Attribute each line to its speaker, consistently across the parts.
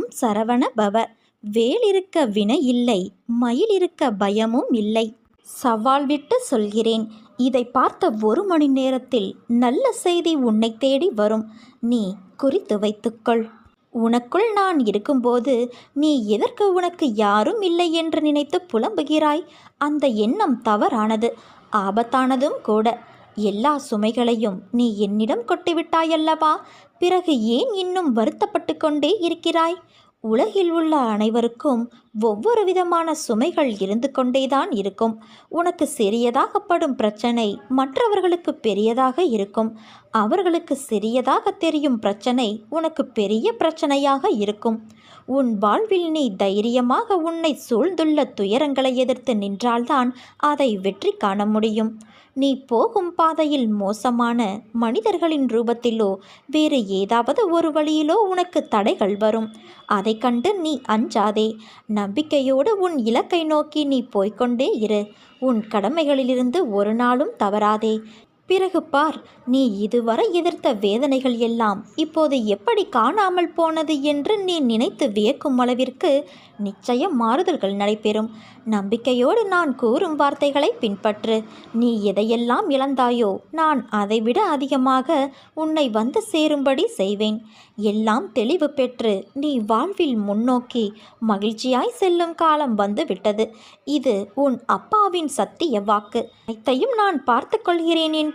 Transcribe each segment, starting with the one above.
Speaker 1: ஓம் சரவண பவ. வேலிருக்க வினை இல்லை மயில் இருக்க பயமும் இல்லை. சவால் விட்டு சொல்கிறேன் இதை பார்த்த ஒரு மணி நேரத்தில் நல்ல செய்தி உன்னை தேடி வரும். நீ குறித்து வைத்துக்கொள். உனக்குள் நான் இருக்கும்போது நீ எதற்கு உனக்கு யாரும் இல்லை என்று நினைத்து புலம்புகிறாய்? அந்த எண்ணம் தவறானது. ஆபத்தானதும் கூட. எல்லா சுமைகளையும் நீ என்னிடம் கொட்டிவிட்டாயல்லவா? பிறகு ஏன் இன்னும் வருத்தப்பட்டு கொண்டே இருக்கிறாய்? உலகில் உள்ள அனைவருக்கும் ஒவ்வொரு விதமான சுமைகள் இருந்து கொண்டேதான் இருக்கும். உனக்கு சிறியதாகப்படும் பிரச்சனை மற்றவர்களுக்கு பெரியதாக இருக்கும். அவர்களுக்கு சிறியதாக தெரியும் பிரச்சனை உனக்கு பெரிய பிரச்சனையாக இருக்கும். உன் வாழ்வில் நீ தைரியமாக உன்னை சூழ்ந்துள்ள துயரங்களை எதிர்த்து நின்றால்தான் அதை வெற்றி காண முடியும். நீ போகும் பாதையில் மோசமான மனிதர்களின் ரூபத்திலோ வேறு ஏதாவது ஒரு வழியிலோ உனக்கு தடைகள் வரும். அதை கண்டு நீ அஞ்சாதே. நம்பிக்கையோடு உன் இலக்கை நோக்கி நீ போய்க்கொண்டே இரு. உன் கடமைகளிலிருந்து ஒரு நாளும் தவறாதே. பிறகு பார் நீ இதுவரை எதிர்த்த வேதனைகள் எல்லாம் இப்போது எப்படி காணாமல் போனது என்று நீ நினைத்து வியக்கும் அளவிற்கு நிச்சயம் மாறுதல்கள் நடைபெறும். நம்பிக்கையோடு நான் கூறும் வார்த்தைகளை பின்பற்று. நீ எதையெல்லாம் இழந்தாயோ நான் அதைவிட அதிகமாக உன்னை வந்து சேரும்படி செய்வேன். எல்லாம் தெளிவு பெற்று நீ வாழ்வில் முன்னோக்கி மகிழ்ச்சியாய் செல்லும் காலம் வந்து விட்டது இது உன் அப்பாவின் சத்திய வாக்கு. அனைத்தையும் நான் பார்த்து கொள்கிறேன் என்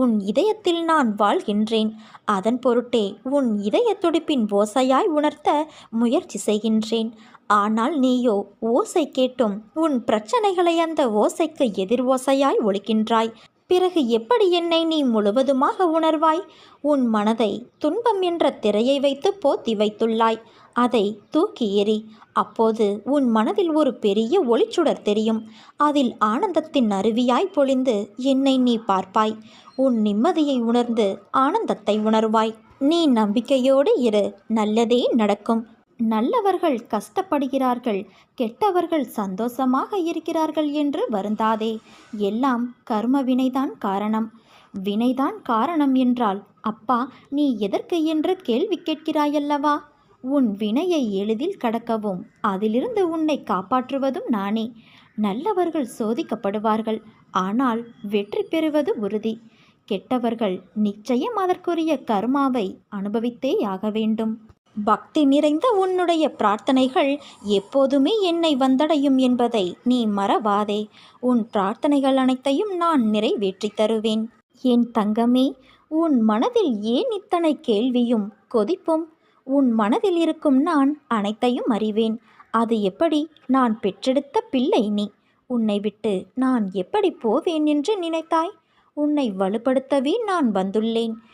Speaker 1: உன் இதயத்தில் நான் வாழ்கின்றேன். அதன் பொருட்டே உன் இதய துடிப்பின் ஓசையாய் உணர்த்த முயற்சி செய்கின்றேன். ஆனால் நீயோ ஓசை கேட்டும். உன் பிரச்சனைகளை அந்த ஓசைக்கு எதிர் ஓசையாய் ஒழிக்கின்றாய். பிறகு எப்படி என்னை நீ முழுவதுமாக உணர்வாய்? உன் மனதை துன்பம் என்ற திரையை வைத்து போத்தி வைத்துள்ளாய். அதை தூக்கி எறி அப்போது உன் மனதில் ஒரு பெரிய ஒளிச்சுடர் தெரியும். அதில் ஆனந்தத்தின் அருவியாய் பொழிந்து என்னை நீ பார்ப்பாய். உன் நிம்மதியை உணர்ந்து ஆனந்தத்தை உணர்வாய். நீ நம்பிக்கையோடு இரு நல்லதே நடக்கும். நல்லவர்கள் கஷ்டப்படுகிறார்கள் கெட்டவர்கள் சந்தோஷமாக இருக்கிறார்கள் என்று வருந்தாதே. எல்லாம் கர்ம வினைதான் காரணம். வினைதான் காரணம் என்றால் அப்பா நீ எதற்கு என்று கேள்வி கேட்கிறாயல்லவா? உன் வினையை எளிதில் கடக்கவும் அதிலிருந்து உன்னை காப்பாற்றுவதும் நானே. நல்லவர்கள் சோதிக்கப்படுவார்கள் ஆனால் வெற்றி பெறுவது உறுதி. கெட்டவர்கள் நிச்சயம் அதற்குரிய கர்மாவை அனுபவித்தேயாக வேண்டும். பக்தி நிறைந்த உன்னுடைய பிரார்த்தனைகள் எப்போதுமே என்னை வந்தடையும் என்பதை நீ மறவாதே. உன் பிரார்த்தனைகள் அனைத்தையும் நான் நிறைவேற்றி தருவேன். என் தங்கமே உன் மனதில் ஏன் இத்தனை கேள்வியும் கொதிப்பும்? உன் மனதில் இருக்கும் நான் அனைத்தையும் அறிவேன். அது எப்படி? நான் பெற்றெடுத்த பிள்ளை நீ. உன்னை விட்டு நான் எப்படி போவேன் என்று நினைத்தாய்? உன்னை வலுப்படுத்தவே நான் வந்துள்ளேன்.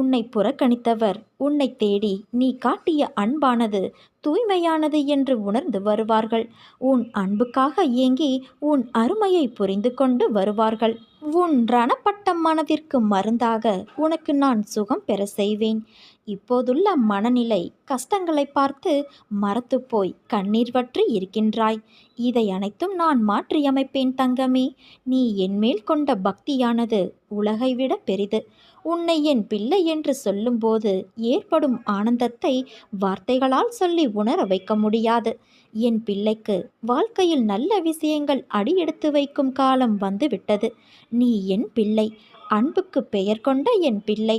Speaker 1: உன்னை புறக்கணித்தவர். உன்னை தேடி நீ காட்டிய அன்பானது தூய்மையானது என்று உணர்ந்து வருவார்கள். உன் அன்புக்காக ஏங்கி உன் அருமையை புரிந்து கொண்டு வருவார்கள். உன் ரணப்பட்ட மனதிற்கு மருந்தாக உனக்கு நான் சுகம் பெற செய்வேன். இப்போதுள்ள மனநிலை கஷ்டங்களை பார்த்து மரத்துப் போய் கண்ணீர் வற்றி இருக்கின்றாய். இதை அனைத்தும் நான் மாற்றியமைப்பேன் தங்கமே. நீ என்மேல் கொண்ட பக்தியானது உலகை விட பெரிது. உன்னை என் பிள்ளை என்று சொல்லும்போது ஏற்படும் ஆனந்தத்தை வார்த்தைகளால் சொல்லி உணர வைக்க முடியாது. என் பிள்ளைக்கு வாழ்க்கையில் நல்ல விஷயங்கள் அடியெடுத்து வைக்கும் காலம் வந்துவிட்டது. நீ என் பிள்ளை. அன்புக்கு பெயர் கொண்ட என் பிள்ளை.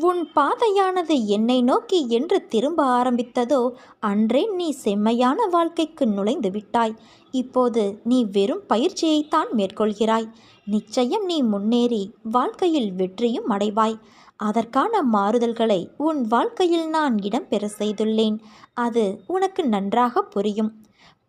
Speaker 1: உன் பாதையானது என்னை நோக்கி என்று திரும்ப ஆரம்பித்ததோ அன்றே நீ செம்மையான வாழ்க்கைக்கு நுழைந்து விட்டாய். இப்போது நீ வெறும் பயிற்சியைத்தான் மேற்கொள்கிறாய். நிச்சயம் நீ முன்னேறி வாழ்க்கையில் வெற்றியும் அடைவாய். அதற்கான மாறுதல்களை உன் வாழ்க்கையில் நான் இடம்பெற செய்துள்ளேன். அது உனக்கு நன்றாக புரியும்.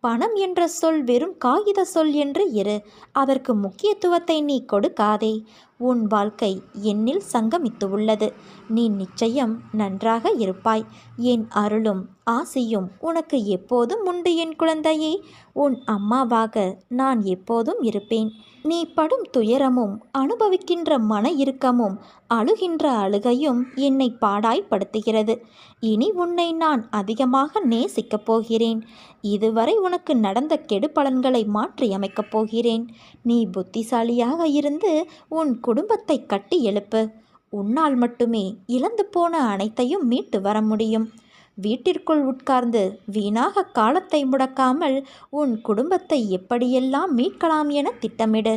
Speaker 1: பணம் என்ற சொல் வெறும் காகித சொல் என்று இரு. அதற்கு முக்கியத்துவத்தை நீ கொடுக்காதே. உன் வாழ்க்கை என்னில் சங்கமித்து உள்ளது நீ நிச்சயம் நன்றாக இருப்பாய். என் அருளும் ஆசையும் உனக்கு எப்போதும் உண்டு என் குழந்தையே. உன் அம்மாவாக நான் எப்போதும் இருப்பேன். நீ படும் துயரமும் அனுபவிக்கின்ற மன இறுக்கமும் அழுகின்ற அழுகையும் என்னை பாடாய்ப்படுத்துகிறது. இனி உன்னை நான் அதிகமாக நேசிக்கப் போகிறேன். இதுவரை உனக்கு நடந்த கெடுபலன்களை மாற்றியமைக்கப் போகிறேன். நீ புத்திசாலியாக இருந்து உன் குடும்பத்தை கட்டி எழுப்பு. உன்னால் மட்டுமே இழந்து போன அனைத்தையும் மீட்டு வர முடியும். வீட்டிற்குள் உட்கார்ந்து வீணாக காலத்தை முடக்காமல் உன் குடும்பத்தை எப்படியெல்லாம் மீட்கலாம் என திட்டமிடு.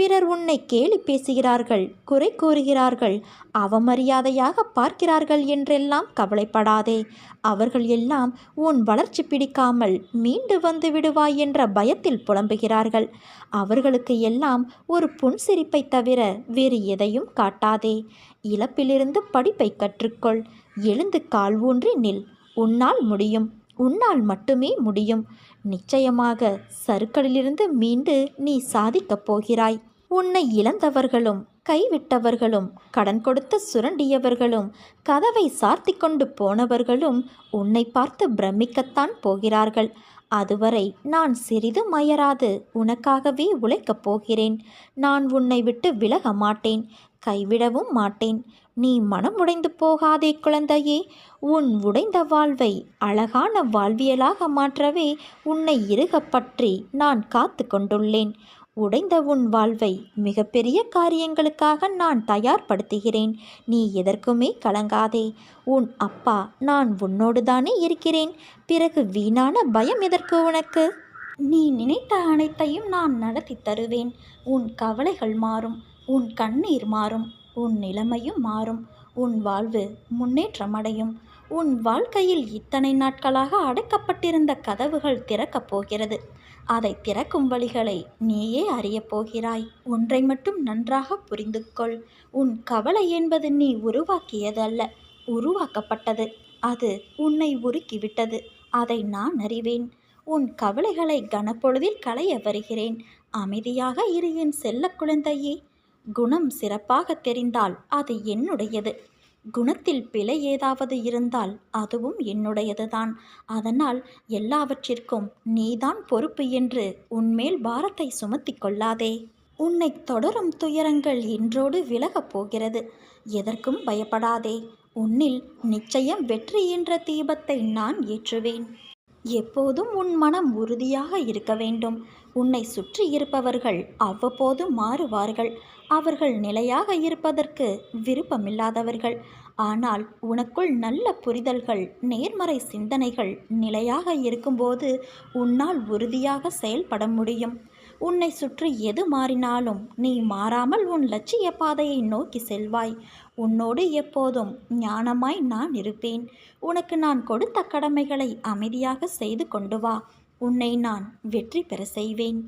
Speaker 1: பிறர் உன்னை கேலி பேசுகிறார்கள் குறை கூறுகிறார்கள் அவமரியாதையாக பார்க்கிறார்கள் என்றெல்லாம் கவலைப்படாதே. அவர்கள் எல்லாம் உன் வளர்ச்சி பிடிக்காமல் மீண்டு வந்து விடுவாய் என்ற பயத்தில் புலம்புகிறார்கள். அவர்களுக்கு எல்லாம் ஒரு புன்சிரிப்பை தவிர வேறு எதையும் காட்டாதே. இழப்பிலிருந்து படிப்பை கற்றுக்கொள். எழுந்து கால் ஊன்றி நில். உன்னால் முடியும். உன்னால் மட்டுமே முடியும். நிச்சயமாக சருக்களிலிருந்து மீண்டு நீ சாதிக்கப் போகிறாய். உன்னை இழந்தவர்களும் கைவிட்டவர்களும் கடன் கொடுத்து சுரண்டியவர்களும் கதவை சார்த்தி கொண்டு போனவர்களும் உன்னை பார்த்து பிரமிக்கத்தான் போகிறார்கள். அதுவரை நான் சிறிதும் மயராது உனக்காகவே உழைக்கப் போகிறேன். நான் உன்னை விட்டு விலக மாட்டேன் கைவிடவும் மாட்டேன். நீ மனம் உடைந்து போகாதே குழந்தையே உன் உடைந்த வாழ்வை அழகான வாழ்வியலாக மாற்றவே உன்னை இறுகப் பற்றி நான் காத்து கொண்டுள்ளேன். உடைந்த உன் வாழ்வை மிகப்பெரிய காரியங்களுக்காக நான் தயார்படுத்துகிறேன். நீ எதற்குமே கலங்காதே. உன் அப்பா நான் உன்னோடு தானே இருக்கிறேன். பிறகு வீணான பயம் எதற்கு உனக்கு? நீ நினைத்த அனைத்தையும் நான் நடத்தி தருவேன். உன் கவலைகள் மாறும். உன் கண்ணீர் மாறும். உன் நிலைமையும் மாறும். உன் வாழ்வு முன்னேற்றமடையும். உன் வாழ்க்கையில் இத்தனை நாட்களாக அடைக்கப்பட்டிருந்த கதவுகள் திறக்கப் போகிறது. அதை திறக்கும் வழிகளை நீயே அறியப் போகிறாய். ஒன்றை மட்டும் நன்றாக புரிந்து கொள் உன் கவலை என்பது நீ உருவாக்கியதல்ல உருவாக்கப்பட்டது. அது உன்னை உருக்கிவிட்டது. அதை நான் அறிவேன். உன் கவலைகளை கனப்பொழுதில் களைய வருகிறேன். அமைதியாக இரு என் செல்ல குழந்தையே. குணம் சிறப்பாக தெரிந்தால் அது என்னுடையது. குணத்தில் பிழை ஏதாவது இருந்தால் அதுவும் என்னுடையதுதான். அதனால் எல்லாவற்றிற்கும் நீதான் பொறுப்பு என்று உன்மேல் பாரத்தை சுமத்திக் கொள்ளாதே. உன்னை தொடரும் துயரங்கள் இன்றோடு விலகப் போகிறது. எதற்கும் பயப்படாதே. உன்னில் நிச்சயம் வெற்றி என்ற தீபத்தை நான் ஏற்றுவேன். எப்போதும் உன் மனம் உறுதியாக இருக்க வேண்டும். உன்னை சுற்றி இருப்பவர்கள் அவ்வப்போது மாறுவார்கள். அவர்கள் நிலையாக இருப்பதற்கு விருப்பமில்லாதவர்கள். ஆனால் உனக்குள் நல்ல புரிதல்கள் நேர்மறை சிந்தனைகள் நிலையாக இருக்கும்போது உன்னால் உறுதியாக செயல்பட முடியும். உன்னை சுற்றி எது மாறினாலும் நீ மாறாமல் உன் லட்சிய பாதையை நோக்கி செல்வாய். உன்னோடு எப்போதும் ஞானமாய் நான் இருப்பேன். உனக்கு நான் கொடுத்த கடமைகளை அமைதியாக செய்து கொண்டு வா. உன்னை நான் வெற்றி பெற செய்வேன்.